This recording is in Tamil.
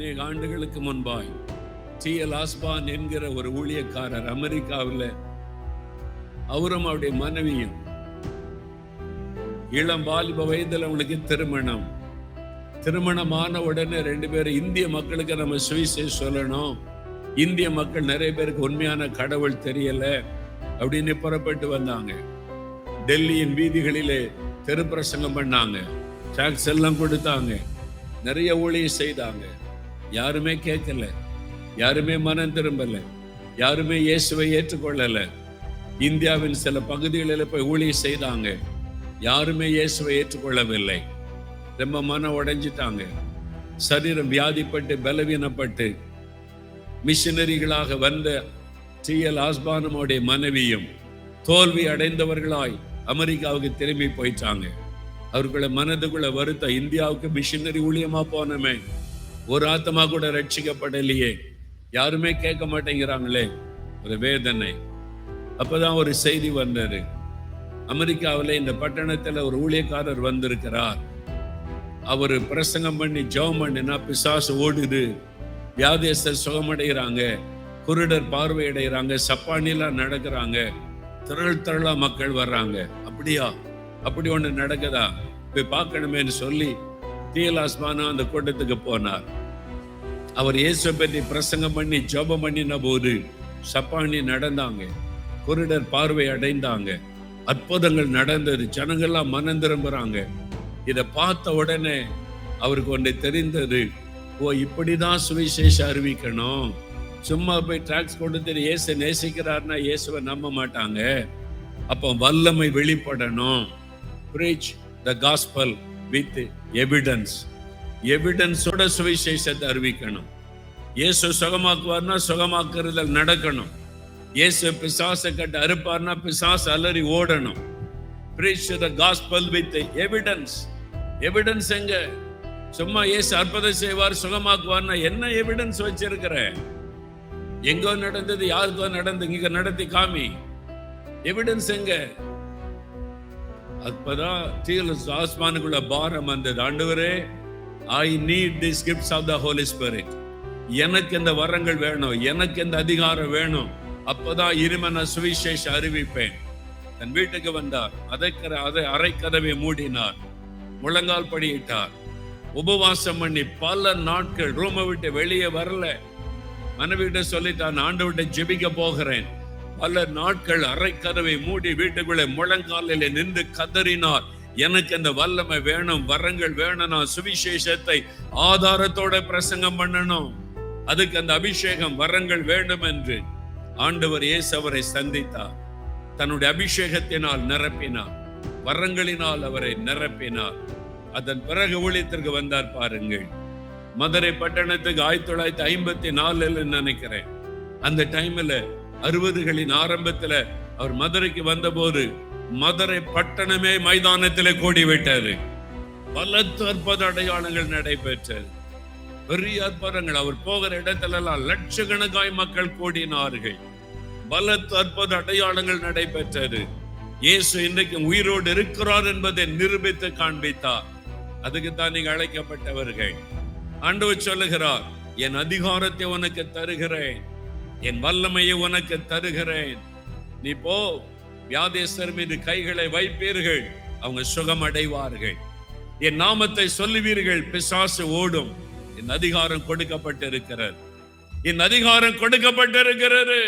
அநேக ஆண்டுகளுக்கு முன்பாய் டி. எல். ஆஸ்பான் என்கிற ஒரு ஊழியக்காரர் அமெரிக்காவில் அவரும் அவருடைய மனைவியும் இளம் வாலிப வயதில் அவங்களுக்கு திருமணம். திருமணமான உடனே ரெண்டு பேரும் இந்திய மக்களுக்கு நம்ம சுவிசை சொல்லணும். இந்திய மக்கள் நிறைய பேருக்கு உண்மையான கடவுள் தெரியல அப்படின்னு புறப்பட்டு வந்தாங்க. டெல்லியின் வீதிகளிலே தெருப்பிரசங்கம் பண்ணாங்க. டாக்ஸ் எல்லாம் கொடுத்தாங்க. நிறைய ஊழியம் செய்தாங்க. யாருமே கேட்கல. யாருமே மனம் திரும்பல. யாருமே இயேசுவை ஏற்றுக்கொள்ளல. இந்தியாவின் சில பகுதிகளில் போய் ஊழிய செய்தாங்க. யாருமே இயேசுவை ஏற்றுக்கொள்ளவில்லை. ரொம்ப மனம் உடைஞ்சிட்டாங்க. சரீரம் வியாதிப்பட்டு பலவீனப்பட்டு மிஷினரிகளாக வந்த டி. எல். ஆஸ்பானமுடைய மனைவியும் தோல்வி அடைந்தவர்களாய் அமெரிக்காவுக்கு திரும்பி போயிட்டாங்க. அவர்களை மனதுக்குள்ள வருத்த இந்தியாவுக்கு மிஷினரி ஊழியமா போனமே. ஒரு ஆத்மா கூட ரட்சிக்கப்படலையே. யாருமே கேட்க மாட்டேங்கிறாங்களே. ஒரு வேதனை. அப்பதான் ஒரு செய்தி வந்தது. அமெரிக்காவில் இந்த பட்டணத்தில் ஒரு ஊழியக்காரர் வந்திருக்கிறார். அவர் பிரசங்கம் பண்ணி ஜெபம் பண்ணினா பிசாசு ஓடுது. வியாதியஸ்தர் சுகமடைகிறாங்க. குருடர் பார்வையடைகிறாங்க. சப்பானிலாம் நடக்கிறாங்க. திரள் திரளா மக்கள் வர்றாங்க. அப்படியா? அப்படி ஒன்று நடக்குதா? போய் பார்க்கணுமேன்னு சொல்லி தீலாஸ்மானா அந்த கூட்டத்துக்கு போனார். அவர் இயேசுவை பற்றி பிரசங்கம் பண்ணி ஜபம் பண்ணின போது சப்பானி நடந்தாங்க. குருடர் பார்வை அடைந்தாங்க. அற்புதங்கள் நடந்தது. ஜனங்கள்லாம் மனம் திரும்புறாங்க. இதை பார்த்த உடனே அவருக்கு ஒன்று தெரிந்தது. ஓ இப்படிதான் சுவிசேஷம் அறிவிக்கணும். சும்மா போய் ட்ராக்ஸ் கொடுத்து இயேசு நேசிக்கிறார்னா இயேசுவை நம்ப மாட்டாங்க. அப்போ வல்லமை வெளிப்படணும். Preach the gospel with evidence எவிடன்ஸோட சுவிசேஷத்தை அறிவிக்கணும். இயேசு சுகமாக்குவார்னா சுகமாக்குறதில் நடக்கணும். இயேசு பிசாசை கட்டு அறுப்பார்னா பிசாசு அலறி ஓடணும். Preach the gospel with evidence evidence எங்க? சும்மா இயேசு அற்புதம் செய்வார் சுகமாக்குவார்னா என்ன எவிடன்ஸ் வச்சிருக்கிற? எங்கோ நடந்தது யாருக்கோ நடந்து இங்க நடத்தி காமி. எவிடன்ஸ் எங்க? அப்பதான் தீல ஆஸ்மானுக்குள்ள பாரம் வந்தது. ஆண்டவரே I need this gifts of the holy spirit எனக்கு இந்த வரங்கள் வேணும். எனக்கு இந்த அதிகாரம் வேணும். அப்பதான் இருமன சுவிசேஷ அறிவிப்பேன். தன் வீட்டுக்கு வந்தார். அதைக்கிற அதை அரைக்கதவை மூடினார். முழங்கால் படியிட்டார். உபவாசம் பண்ணி பல நாட்கள் ரூமை விட்டு வெளியே வரல. மனைவிட்ட சொல்லிட்டான் ஆண்டு விட்டு ஜெபிக்க போகிறேன். பல நாட்கள் அரைக்கதவை மூடி வீட்டுக்குள்ளே முழங்காலில் நின்று கதறினார். எனக்கு அந்த வல்லமை வேணும் வரங்கள் வேணும் நான் சுவிசேஷத்தை ஆதாரத்தோட பிரசங்கம் பண்ணணும். அதுக்கு அந்த அபிஷேகம் வரங்கள் வேண்டும் என்று ஆண்டவர் இயேசு அவரை சந்தித்தார். தன்னுடைய அபிஷேகத்தினால் நிரப்பினார். வரங்களினால் அவரை நிரப்பினார். அதன் பிறகு ஊழியத்திற்கு வந்தார் பாருங்கள். மதுரை பட்டணத்துக்கு ஆயிரத்தி தொள்ளாயிரத்தி ஐம்பத்தி நாலுல நினைக்கிறேன். அந்த டைம்ல அறுபதுகளின் ஆரம்பத்துல அவர் மதுரைக்கு வந்தபோது மதுரை பட்டணமே மைதானத்திலே கூடிவிட்டது. பலத்து அற்புத அடையாளங்கள் நடைபெற்றது. பெரிய அற்புதங்கள். அவர் போகிற இடத்திலெல்லாம் லட்சக்கணக்காய் மக்கள் கூடினார்கள். பலத்து அற்புத அடையாளங்கள் நடைபெற்றது. இயேசு இன்றைக்கு உயிரோடு இருக்கிறார் என்பதை நிரூபித்து காண்பித்தார். அதுக்கு தான் நீங்க அழைக்கப்பட்டவர்கள். ஆண்டவர் சொல்லுகிறார் என் அதிகாரத்தை உனக்கு தருகிறேன். என் வல்லமையை உனக்கு தருகிறேன். நீ போ வியாதேசர் மீது கைகளை வைப்பீர்கள் அவங்க சுகம் அடைவார்கள் என் நாமத்தை சொல்லுவீர்கள் பிசாசு ஓடும். என் அதிகாரம் கொடுக்கப்பட்டிருக்கிறது. என் அதிகாரம் கொடுக்கப்பட்டிருக்கிறது.